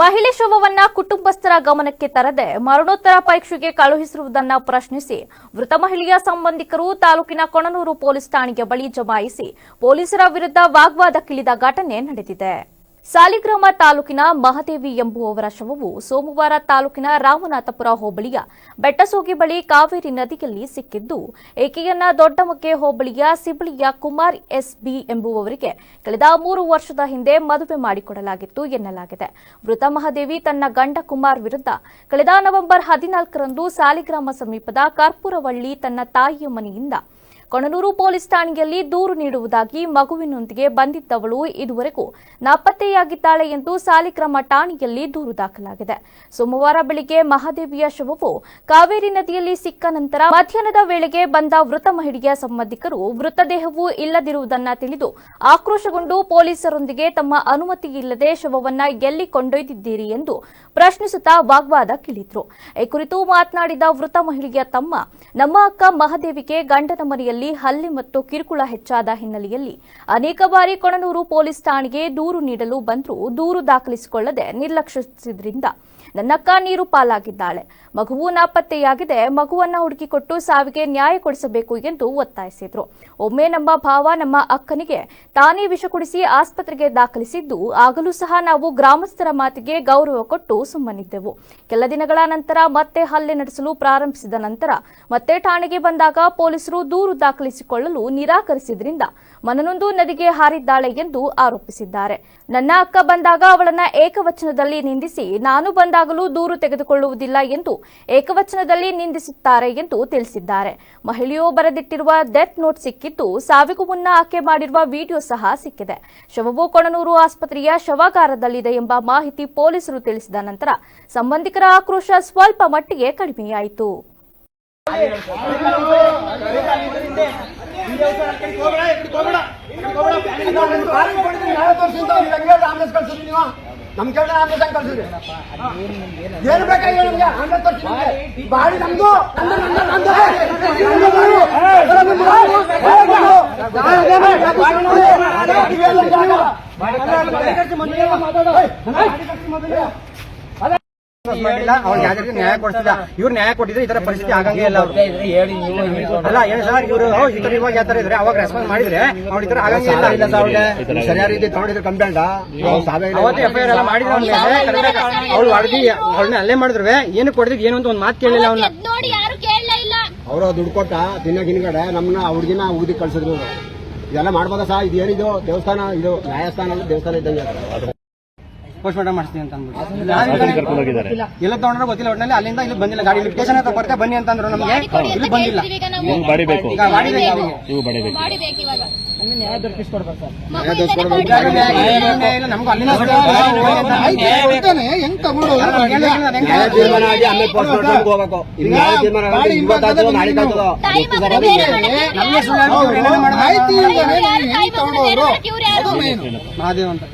ಮಹಿಳೆ ಶವವನ್ನ ಕುಟುಂಬಸ್ಥರ ಗಮನಕ್ಕೆ ತರದೆ ಮರಣೋತ್ತರ ಪರೀಕ್ಷೆಗೆ ಕಳುಹಿಸಿರುವುದನ್ನು ಪ್ರಶ್ನಿಸಿ ಮೃತ ಮಹಿಳೆಯ ಸಂಬಂಧಿಕರು ತಾಲೂಕಿನ ಕೊಣನೂರು ಪೊಲೀಸ್ ಠಾಣೆಗೆ ಬಳಿ ಜಮಾಯಿಸಿ ಪೊಲೀಸರ ವಿರುದ್ಧ ವಾಗ್ವಾದಕ್ಕಿಳಿದ ಘಟನೆ ನಡೆದಿದೆ. ಸಾಲಿಗ್ರಾಮ ತಾಲೂಕಿನ ಮಹದೇವಿ ಎಂಬುವವರ ಶವವು ಸೋಮವಾರ ತಾಲೂಕಿನ ರಾಮನಾಥಪುರ ಹೋಬಳಿಯ ಬೆಟ್ಟಸೋಗಿ ಬಳಿ ಕಾವೇರಿ ನದಿಯಲ್ಲಿ ಸಿಕ್ಕಿದ್ದು, ಏಕೆಯನ್ನ ದೊಡ್ಡಮಕ್ಕೆ ಹೋಬಳಿಯ ಸಿಬಳಿಯ ಕುಮಾರ್ ಎಸ್ಬಿ ಎಂಬುವವರಿಗೆ ಕಳೆದ ಮೂರು ವರ್ಷದ ಹಿಂದೆ ಮದುವೆ ಮಾಡಿಕೊಡಲಾಗಿತ್ತು ಎನ್ನಲಾಗಿದೆ. ಮೃತ ಮಹಾದೇವಿ ತನ್ನ ಗಂಡ ಕುಮಾರ್ ವಿರುದ್ಧ ಕಳೆದ ನವೆಂಬರ್ ಹದಿನಾಲ್ಕರಂದು ಸಾಲಿಗ್ರಾಮ ಸಮೀಪದ ಕರ್ಪೂರವಳ್ಳಿ ತನ್ನ ತಾಯಿಯ ಮನೆಯಿಂದ ಕೊಣನೂರು ಪೊಲೀಸ್ ಠಾಣೆಯಲ್ಲಿ ದೂರು ನೀಡುವುದಾಗಿ ಮಗುವಿನೊಂದಿಗೆ ಬಂದಿದ್ದವಳು ಇದುವರೆಗೂ ನಾಪತ್ತೆಯಾಗಿದ್ದಾಳೆ ಎಂದು ಸಾಲಿಕ್ರಮ ಠಾಣೆಯಲ್ಲಿ ದೂರು ದಾಖಲಾಗಿದೆ. ಸೋಮವಾರ ಬೆಳಿಗ್ಗೆ ಮಹಾದೇವಿಯ ಶವವು ಕಾವೇರಿ ನದಿಯಲ್ಲಿ ಸಿಕ್ಕ ನಂತರ ಮಧ್ಯಾಹ್ನದ ವೇಳೆಗೆ ಬಂದ ಮೃತ ಮಹಿಳೆಯ ಸಂಬಂಧಿಕರು ಮೃತದೇಹವು ಇಲ್ಲದಿರುವುದನ್ನ ತಿಳಿದು ಆಕ್ರೋಶಗೊಂಡು ಪೊಲೀಸರೊಂದಿಗೆ ತಮ್ಮ ಅನುಮತಿ ಇಲ್ಲದೆ ಶವವನ್ನ ಎಲ್ಲಿ ಕೊಂಡೊಯ್ದಿದ್ದೀರಿ ಎಂದು ಪ್ರಶ್ನಿಸುತ್ತಾ ವಾಗ್ವಾದ ಕೇಳಿದ್ರು. ಈ ಕುರಿತು ಮಾತನಾಡಿದ ಮೃತ ಮಹಿಳೆಯ ತಮ್ಮ, ನಮ್ಮ ಅಕ್ಕ ಮಹಾದೇವಿಗೆ ಗಂಡನ ಮನೆಯಲ್ಲಿ ಹಲ್ಲೆ ಮತ್ತು ಕಿರುಕುಳ ಹೆಚ್ಚಾದ ಹಿನ್ನೆಲೆಯಲ್ಲಿ ಅನೇಕ ಬಾರಿ ಕೊಣನೂರು ಪೊಲೀಸ್ ಠಾಣೆಗೆ ದೂರು ನೀಡಲು ಬಂದರೂ. ದೂರು ದಾಖಲಿಸಿಕೊಳ್ಳದೆ ನಿರ್ಲಕ್ಷಿಸಿದ್ರಿಂದ ನನ್ನಕ್ಕ ನೀರು ಪಾಲಾಗಿದ್ದಾಳೆ. ಮಗುವು ನಾಪತ್ತೆಯಾಗಿದೆ. ಮಗುವನ್ನ ಹುಡುಕಿಕೊಟ್ಟು ಸಾವಿಗೆ ನ್ಯಾಯ ಕೊಡಿಸಬೇಕು ಎಂದು ಒತ್ತಾಯಿಸಿದ್ರು. ಒಮ್ಮೆ ನಮ್ಮ ಭಾವ ನಮ್ಮ ಅಕ್ಕನಿಗೆ ತಾನೇ ವಿಷ ಕುಡಿಸಿ ಆಸ್ಪತ್ರೆಗೆ ದಾಖಲಿಸಿದ್ದು, ಆಗಲೂ ಸಹ ನಾವು ಗ್ರಾಮಸ್ಥರ ಮಾತಿಗೆ ಗೌರವ ಕೊಟ್ಟು ಸುಮ್ಮನಿದ್ದೆವು. ಕೆಲ ದಿನಗಳ ನಂತರ ಮತ್ತೆ ಹಲ್ಲೆ ನಡೆಸಲು ಪ್ರಾರಂಭಿಸಿದ ನಂತರ ಮತ್ತೆ ಠಾಣೆಗೆ ಬಂದಾಗ ಪೊಲೀಸರು ದೂರು ದಾಖಲಿಸಿಕೊಳ್ಳಲು ನಿರಾಕರಿಸಿದ್ರಿಂದ ಮನನೊಂದು ನದಿಗೆ ಹಾರಿದ್ದಾಳೆ ಎಂದು ಆರೋಪಿಸಿದ್ದಾರೆ. ನನ್ನ ಅಕ್ಕ ಬಂದಾಗ ಅವಳನ್ನ ಏಕವಚನದಲ್ಲಿ ನಿಂದಿಸಿ ನಾನು ಬಂದಾಗಲೂ ದೂರು ತೆಗೆದುಕೊಳ್ಳುವುದಿಲ್ಲ ಎಂದು ಏಕವಚನದಲ್ಲಿ ನಿಂದಿಸುತ್ತಾರೆ ಎಂದು ತಿಳಿಸಿದ್ದಾರೆ. ಮಹಿಳೆಯು ಬರೆದಿಟ್ಟಿರುವ ಡೆತ್ ನೋಟ್ ಸಿಕ್ಕಿದ್ದು ಸಾವಿಗೂ ಮುನ್ನ ಆಕೆ ಮಾಡಿರುವ ವಿಡಿಯೋ ಸಹ ಸಿಕ್ಕಿದೆ. ಶವವು ಕೊಣನೂರು ಆಸ್ಪತ್ರೆಯ ಶವಾಗಾರದಲ್ಲಿದೆ ಎಂಬ ಮಾಹಿತಿ ಪೊಲೀಸರು ತಿಳಿಸಿದ ನಂತರ ಸಂಬಂಧಿಕರ ಆಕ್ರೋಶ ಸ್ವಲ್ಪ ಮಟ್ಟಿಗೆ ಕಡಿಮೆಯಾಯಿತು. ನಮ್ ಕೇಳ ಆಂಬುಲೆನ್ಸ್ ಕಳ್ಸಿದ್ರಿ ಏನು ಬೇಕಾಗಿ ನಮ್ಗೆ ಆಂಬುಲೆನ್ಸ್ ತೋರಿಸಿ ಬಾಡಿ ನಮ್ದು ನಂದು, ಜಾಗ. ಮಾಡಿಲ್ಲ ಅವ್ರಿಗೆ ಯಾವ್ದಾದ್ರು ನ್ಯಾಯ ಕೊಡ್ತಿದ್ದ ಇವ್ರು ನ್ಯಾಯ ಕೊಟ್ಟಿದ್ರೆ ಈ ತರ ಪರಿಸ್ಥಿತಿ ಆಗಂಗೇ ಇಲ್ಲ ಅವ್ರು. ಅಲ್ಲ ಹೇಳಿ. ಸರ್ ಇವರು ಈ ತರ ಇವಾಗ ಯಾವ ತರ ಇದ್ರೆ ಅವಾಗ ರೆಸ್ಪಾನ್ಸ್ ಮಾಡಿದ್ರೆ ಅವ್ರ ಈ ತರ ಆಗಂಗೇ ಇಲ್ಲ. ಇಲ್ಲ ಸರ್ ಅವ್ರಿಗೆ ಸರಿಯಾದ ರೀತಿ ತಗೊಂಡಿದ್ರೆ ಕಂಪ್ಲೇಂಟ್? ಅವತ್ತು ಎಫ್ ಐ ಆರ್ ಎಲ್ಲ ಮಾಡಿದ್ರೆ ಅವ್ಳು ಹೊಡೆದಿ ಅವಳನ್ನ ಅಲ್ಲೇ ಮಾಡಿದ್ರು ಏನು ಕೊಡಿದ್ರೆ ಏನು ಅಂತ ಒಂದು ಮಾತು ಕೇಳಿಲ್ಲ ಅವ್ನ ನೋಡಿ ಯಾರು ಕೇಳಲೇ ಇಲ್ಲ. ಅವರು ದುಡ್ಡು ಕೊಟ್ಟ ತಿನ್ನ ಹಿಂದ್ಗಡೆ ನಮ್ಮನ್ನ ಹುಡುಗಿನ ಊದಿ ಕಳ್ಸಿದ್ರು. ಇದೆಲ್ಲ ಮಾಡ್ಬೋದಾ ಸಾ? ಇದು ಏನಿದು? ದೇವಸ್ಥಾನ ಇದು ನ್ಯಾಯಸ್ಥಾನ ಅಲ್ಲ, ದೇವಸ್ಥಾನ ಇದ್ದಂಗೆ. ಪೋಸ್ಟ್ ಮಾರ್ಟಮ್ ಮಾಡಿಸ್ತೀನಿ ಅಂತ ಅಂದ್ಬಿಟ್ಟು. ಎಲ್ಲ ತಗೊಂಡ್ರೆ ಗೊತ್ತಿಲ್ಲ ಒಟ್ಟಿನಲ್ಲಿ ಅಲ್ಲಿಂದ ಇಲ್ಲಿ ಬಂದಿಲ್ಲ. ಗಾಡಿ ಲಿಫ್ಟೇಷನ್ ಹತ್ರ ಬರ್ತೇ ಬನ್ನಿ ಅಂತಂದ್ರು ನಮಗೆ. ಇಲ್ಲಿ ಬಂದಿಲ್ಲ. ಬೇಕು. ಗಾಡಿ ಬೇಕು ಇವಾಗ. ನಮ್ಗೂ ಅಲ್ಲಿಂದ ಅಂತ.